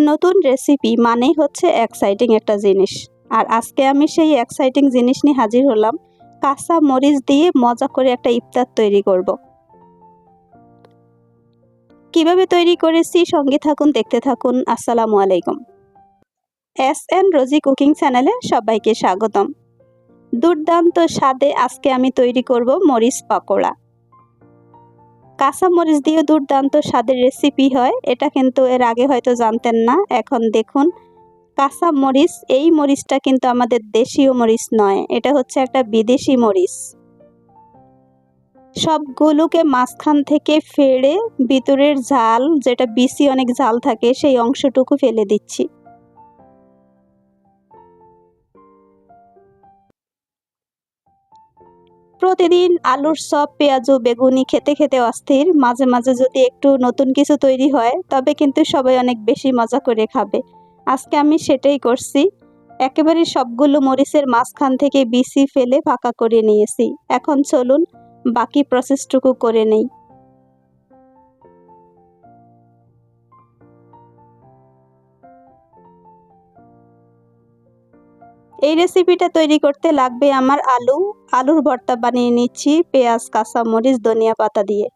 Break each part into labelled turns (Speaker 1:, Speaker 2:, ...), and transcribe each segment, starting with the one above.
Speaker 1: নতুন রেসিপি মানেই হচ্ছে এক্সাইটিং একটা জিনিস। আর আজকে আমি সেই এক্সাইটিং জিনিস নিয়ে হাজির হলাম, কাঁচা মরিচ দিয়ে মজা করে একটা ইফতার তৈরি করব। কীভাবে তৈরি করেছি সঙ্গে থাকুন, দেখতে থাকুন। আসসালামু আলাইকুম। এস এন রোজি কুকিং চ্যানেলে সবাইকে স্বাগতম। দুর্দান্ত স্বাদে আজকে আমি তৈরি করব মরিচ পাকোড়া। কাঁচা মরিচ দিয়ে দুর্দান্ত স্বাদের রেসিপি হয়। এটা কিন্তু এর আগে হয়তো জানতেন না, এখন দেখুন। কাঁচা মরিচ এই মরিচটা কিন্তু আমাদের দেশীয় মরিচ নয়, এটা হচ্ছে একটা বিদেশি মরিচ। সবগুলোকে মাঝখান থেকে ফেড়ে ভিতরের ঝাল, যেটা বিসি অনেক ঝাল থাকে, সেই অংশটুকু ফেলে দিচ্ছি। প্রতিদিন আলুর সব পেঁয়াজু বেগুনি খেতে খেতে অস্থির। মাঝে মাঝে যদি একটু নতুন কিছু তৈরি হয়, তবে কিন্তু সবাই অনেক বেশি মজা করে খাবে। আজকে আমি সেটাই করছি। একেবারে সবগুলো মরিচের মাঝখান থেকে বিসি ফেলে ফাঁকা করে নিয়েছি। এখন চলুন বাকি প্রসেসটুকু করে নেই। এই রেসিপিটা তৈরি করতে লাগবে আমার আলু, আলুর ভর্তা বানিয়ে নিচ্ছি, পেঁয়াজ কাঁচামরিচ ধনিয়া পাতা দিয়ে।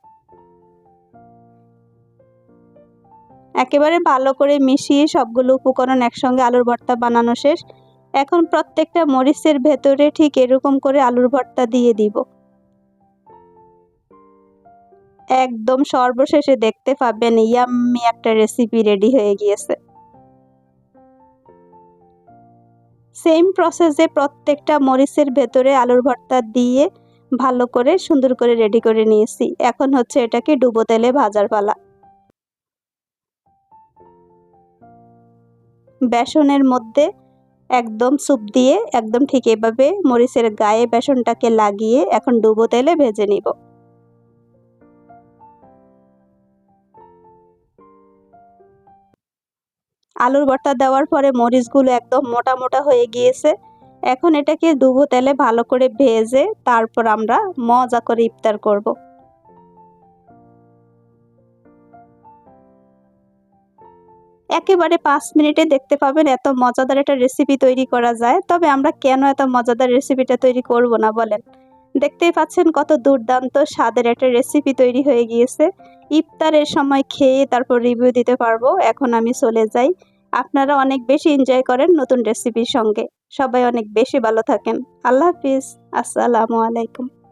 Speaker 1: একেবারে ভালো করে মিশিয়ে সবগুলো উপকরণ একসঙ্গে আলুর ভর্তা বানানো শেষ। এখন প্রত্যেকটা মরিচের ভেতরে ঠিক এরকম করে আলুর ভর্তা দিয়ে দিব। একদম সর্বশেষে দেখতে পাবেন, ইয়াম্মি একটা রেসিপি রেডি হয়ে গিয়েছে। সেম প্রসেসে প্রত্যেকটা মরিচের ভেতরে আলুর ভর্তা দিয়ে ভালো করে সুন্দর করে রেডি করে নিয়েছি। এখন হচ্ছে এটাকে ডুবো তেলে ভাজার পালা। বেসনের মধ্যে একদম স্যুপ দিয়ে একদম ঠিক এভাবে মরিচের গায়ে বেসনটাকে লাগিয়ে এখন ডুবো তেলে ভেজে নিব। আলুর ভর্তা দেওয়ার পরে মরিচগুলো একদম মোটা মোটা হয়ে গিয়েছে। এখন এটাকে ডুবো তেলে ভালো করে ভেজে তারপর আমরা মজা করে ইফতার করব। একেবারে পাঁচ মিনিটে দেখতে পাবেন এত মজাদার একটা রেসিপি তৈরি করা যায়। তবে আমরা কেন এত মজাদার রেসিপিটা তৈরি করব না বলেন? দেখতেই পাচ্ছেন কত দুর্দান্ত স্বাদের একটা রেসিপি তৈরি হয়ে গিয়েছে। ইফতারের সময় খেয়ে তারপর রিভিউ দিতে পারব। এখন আমি চলে যাই। আপনারা অনেক বেশি এনজয় করেন নতুন রেসিপির সঙ্গে। সবাই অনেক বেশি ভালো থাকেন। আল্লাহ হাফিজ। আসসালামু আলাইকুম।